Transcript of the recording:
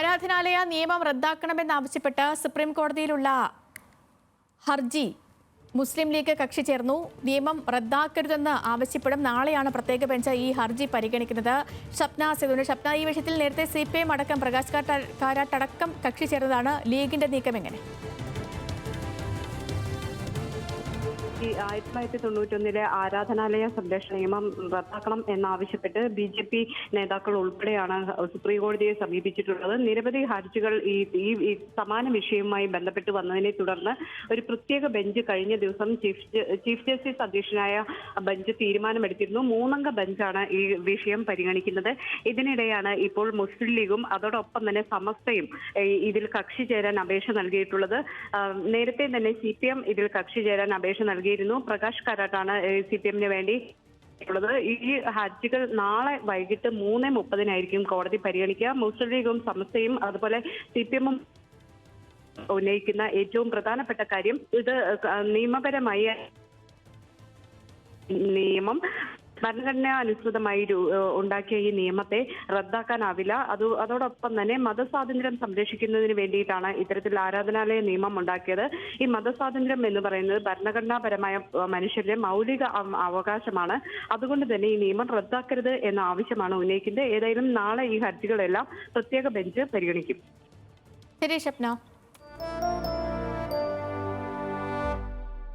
ആരാധനാലയ നിയമം റദ്ദാക്കണമെന്നാവശ്യപ്പെട്ട് സുപ്രീം കോടതിയിലുള്ള ഹർജി മുസ്ലിം ലീഗ് കക്ഷി ചേർന്നു. നിയമം റദ്ദാക്കരുതെന്ന് ആവശ്യപ്പെടും. നാളെയാണ് പ്രത്യേക ബെഞ്ച് ഈ ഹർജി പരിഗണിക്കുന്നത്. ഷപ്ന സിദുവിന് ഷപ്ന ഈ വിഷയത്തിൽ നേരത്തെ സി പി എം അടക്കം പ്രകാശ് കാരാട്ടടക്കം കക്ഷി ചേർന്നതാണ്. ലീഗിന്റെ നീക്കം എങ്ങനെ? ആയിരത്തി തൊള്ളായിരത്തി തൊണ്ണൂറ്റൊന്നിലെ ആരാധനാലയ സംരക്ഷണ നിയമം റദ്ദാക്കണം എന്നാവശ്യപ്പെട്ട് ബി ജെ പി നേതാക്കൾ ഉൾപ്പെടെയാണ് സുപ്രീം കോടതിയെ സമീപിച്ചിട്ടുള്ളത്. നിരവധി ഹർജികൾ ഈ ഈ സമാന വിഷയവുമായി ബന്ധപ്പെട്ട് വന്നതിനെ തുടർന്ന് ഒരു പ്രത്യേക ബെഞ്ച് കഴിഞ്ഞ ദിവസം ചീഫ് ചീഫ് ജസ്റ്റിസ് അധ്യക്ഷനായ ബെഞ്ച് തീരുമാനമെടുത്തിരുന്നു. മൂന്നംഗ ബെഞ്ചാണ് ഈ വിഷയം പരിഗണിക്കുന്നത്. ഇതിനിടെയാണ് ഇപ്പോൾ മുസ്ലിം ലീഗും അതോടൊപ്പം തന്നെ സമസ്തയും ഇതിൽ കക്ഷി ചേരാൻ അപേക്ഷ നൽകിയിട്ടുള്ളത്. നേരത്തെ തന്നെ സി ഇതിൽ കക്ഷി ചേരാൻ അപേക്ഷ നൽകിയിരുന്നു പ്രകാശ് കാരാട്ടാണ് സി പി എമ്മിന് വേണ്ടി ഉള്ളത്. ഈ ഹർജികൾ നാളെ വൈകിട്ട് മൂന്ന് മുപ്പതിനായിരിക്കും കോടതി പരിഗണിക്കുക. മുസ്ലിം ലീഗും സമസ്തയും അതുപോലെ സി പി എമ്മും ഉന്നയിക്കുന്ന ഏറ്റവും പ്രധാനപ്പെട്ട കാര്യം ഇത് നിയമപരമായി നിയമം ഭരണഘടന അനുസൃതമായി ഉണ്ടാക്കിയ ഈ നിയമത്തെ റദ്ദാക്കാനാവില്ല. അത് അതോടൊപ്പം തന്നെ മതസ്വാതന്ത്ര്യം സംരക്ഷിക്കുന്നതിന് വേണ്ടിയിട്ടാണ് ഇത്തരത്തിൽ ആരാധനാലയ നിയമം ഉണ്ടാക്കിയത്. ഈ മതസ്വാതന്ത്ര്യം എന്ന് പറയുന്നത് ഭരണഘടനാപരമായ മനുഷ്യരുടെ മൗലിക അവകാശമാണ്. അതുകൊണ്ട് തന്നെ ഈ നിയമം റദ്ദാക്കരുത് എന്ന ആവശ്യമാണ് ഉന്നയിക്കുന്നത്. ഏതായാലും നാളെ ഈ ഹർജികളെല്ലാം പ്രത്യേക ബെഞ്ച് പരിഗണിക്കും. ശരി ഷപ്ന